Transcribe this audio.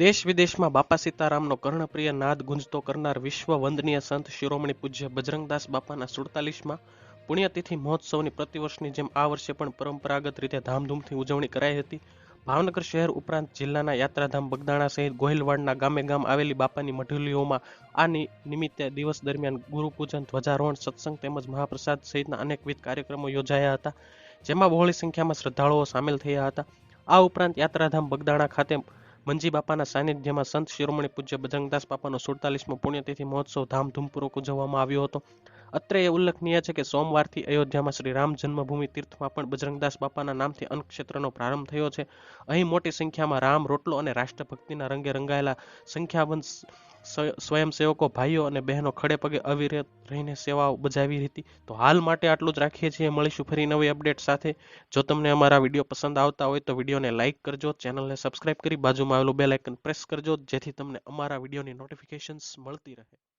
દેશ વિદેશમાં બાપા સીતારામનો કર્ણપ્રિય નાદ ગુંજતો કરનાર વિશ્વ વંદનીય સંત શિરોમણી પૂજ્ય બજરંગદાસ બાપાના સુડતાલીસમાં પુણ્યતિથિ મહોત્સવની પ્રતિવર્ષની જેમ આ વર્ષે પણ પરંપરાગત રીતે ધામધૂમથી ઉજવણી કરાઈ હતી. ભાવનગર શહેર ઉપરાંત જિલ્લાના યાત્રાધામ બગદાણા સહિત ગોહિલવાડના ગામે ગામ આવેલી બાપાની મઢલીઓમાં આ નિમિત્તે દિવસ દરમિયાન ગુરુપૂજન, ધ્વજારોહણ, સત્સંગ તેમજ મહાપ્રસાદ સહિતના અનેકવિધ કાર્યક્રમો યોજાયા હતા, જેમાં બહોળી સંખ્યામાં શ્રદ્ધાળુઓ સામેલ થયા હતા. આ ઉપરાંત યાત્રાધામ બગદાણા ખાતે મંજી બાપાના સાનિધ્યમાં સંત શિરોમણી પૂજ્ય બજરંગદાસ બાપાનો સુડતાલીસમો પુણ્યતિથિ મહોત્સવ ધામધૂમપૂર્વક ઉજવવામાં આવ્યો હતો. અત્રે એ ઉલ્લેખનીય છે કે સોમવારથી અયોધ્યામાં શ્રી રામ જન્મભૂમિ તીર્થમાં પણ બજરંગદાસ બાપાના નામથી અન્નક્ષેત્રનો પ્રારંભ થયો છે. અહીં મોટી સંખ્યામાં રામ, રોટલો અને રાષ્ટ્રભક્તિના રંગે રંગાયેલા સંખ્યાબંધ સ્વયંસેવકો, ભાઈઓ અને બહેનો ખડે પગે અવિરત રહીને સેવાઓ બજાવી હતી. તો હાલ માટે આટલું જ રાખીએ છીએ. મળીશું ફરી નવી અપડેટ સાથે. જો તમને અમારા વીડિયો પસંદ આવતા હોય તો વિડીયોને લાઇક કરજો, ચેનલને સબસ્ક્રાઇબ કરી બાજુમાં આવેલું બેલ આઇકન પ્રેસ કરજો, જેથી તમને અમારા વિડીયોની નોટિફિકેશન્સ મળતી રહે.